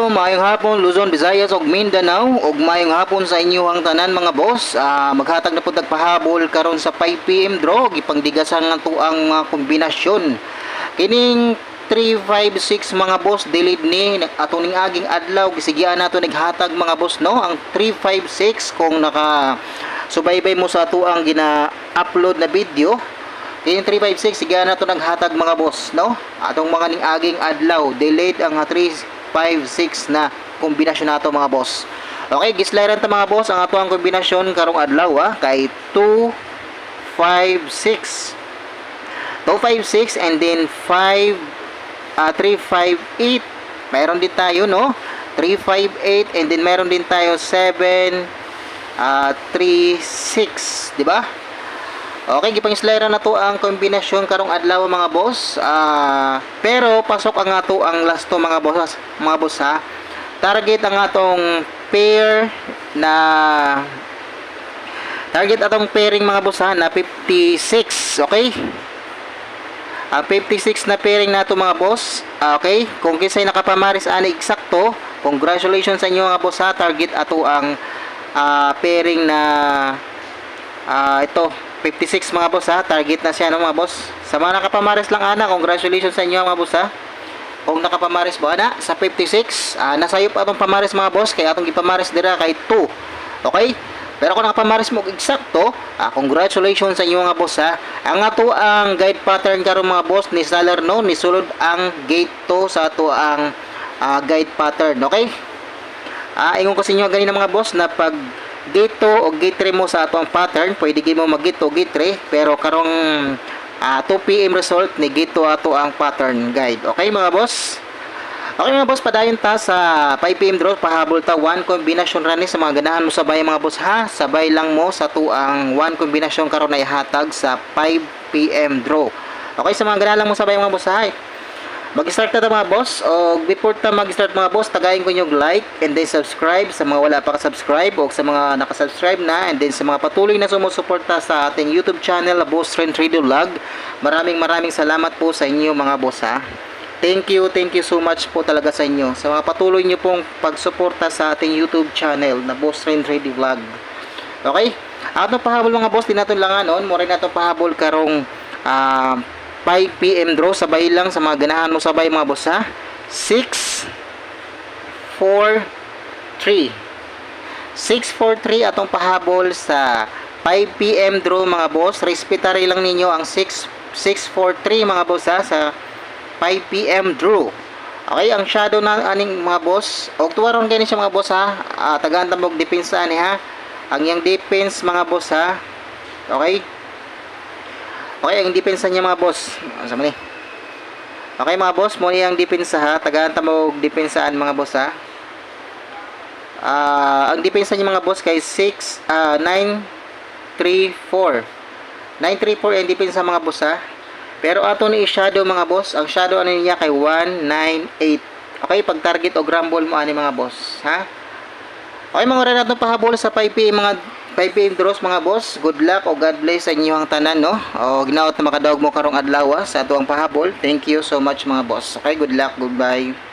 Hello, maayong hapon Luzon, Visayas ug Mindanao. Ug maayong hapon sa inyong tanan mga boss. Ah, maghatag na pud pahabol karon sa 5 PM draw gipangdigasan nga to ang mga kombinasyon. Kining 356 mga boss delete ni ning aging adlaw. Gisigyan nato naghatag mga boss no? Ang 356 kung naka subaybay mo sa ato ang gina-upload na video. Kini 356 sige na to naghatag mga boss no? Atong mga ning aging adlaw delayed ang ah, 356 na kombinasyon nato mga boss. Okay gislayan ta mga boss ang ato ang kombinasyon karong adlaw ah kay 256 256 and then 5 ah, 358 mayroon din tayo no? 358 and then mayroon din tayo 7 ah, 36 di ba Okay, gipang-slide na to ang kombinasyon karong adlaw mga boss. Ah, pero pasok ang ato ang last to mga boss, mga boss ha. Target ang atong pair na target atong pairing mga boss ha na 56, okay? Ah, 56 na pairing nato mga boss. Ah, okay? Kung kinsay nakapamaris ani eksakto, congratulations sa inyo mga boss ha. Target ato ang ah, pairing na ah, ito 56 mga boss ha. Target na siya no mga boss. Sa mga nakapamaris lang ana, congratulations sa inyo mga boss ha. Kung nakapamaris mo ana sa 56, ah, nasayop atong pamaris mga boss kay atong gipamaris dira kay 2. Okay? Pero kung nakapamaris mo eksakto, ah, congratulations sa inyo mga boss ha. Ang ato ang guide pattern karon mga boss ni Salerno ni sulod ang gate 2 sa ato ang ah, guide pattern, okay? Ah, ingon ko sa inyo ganina mga boss na pag gate 2 o gate 3 mo sa ato ang pattern, pwede gyud mo mag gate 2 gate 3, pero karong ah, 2 PM result ni gate 2 ato ang pattern guide. Okay mga boss? Okay mga boss, padayon ta sa 5 PM draw, pahabol ta 1 kombinasyon rani sa mga ganahan mo sabay mga boss ha. Sabay lang mo sa tuang 1 kombinasyon karon na ihatag sa 5 PM draw. Okay, sa mga ganahan lang mo sabay mga boss ha. Mag-start na ta mga boss. O before ta mag-start mga boss tagayin ko yung like and then subscribe sa mga wala pa ka-subscribe o sa mga naka-subscribe na and then sa mga patuloy na sumusuporta sa ating YouTube channel na Boss Trend Radio Vlog. Maraming maraming salamat po sa inyo mga boss ha. Thank you thank you so much po talaga sa inyo. Sa mga patuloy nyo pong pagsuporta sa ating YouTube channel na Boss Trend Radio Vlog. Okay? Ato pahabol mga boss? Di natin lang anon mo rin nato pahabol karong ah 5 PM draw sabay lang sa mga ganahan mo sabay mga boss ha 6 4 3 6 4 3 atong pahabol sa 5 PM draw mga boss respetary lang ninyo ang 6 6 4 3 mga boss ha sa 5 PM draw Okay, ang shadow na aning mga boss, og tuwaron gani siya mga boss ha. Uh, tagaan ta mog defense ani ha. Ang yang defense mga boss ha. Okay? Okay, ang depensa niya mga boss. Asa man? Okay mga boss, mo ang depensa ha. Tagaan ta mo depensaan mga boss ha. Ah, ang depensa niya mga boss kay 6 ah 9 3 4. 934 ang depensa mga boss ha. Pero ato ni shadow mga boss, ang shadow ano niya kay 198. Okay, pag target o grumble mo ani mga boss, ha? Okay, mga oras natin pahabol sa 5 PM mga 5 PM draws mga boss. Good luck o God bless sa inyong tanan, no? O ginaot na makadawag mo karong adlaw ah, sa atuang pahabol. Thank you so much mga boss. Okay, good luck, goodbye.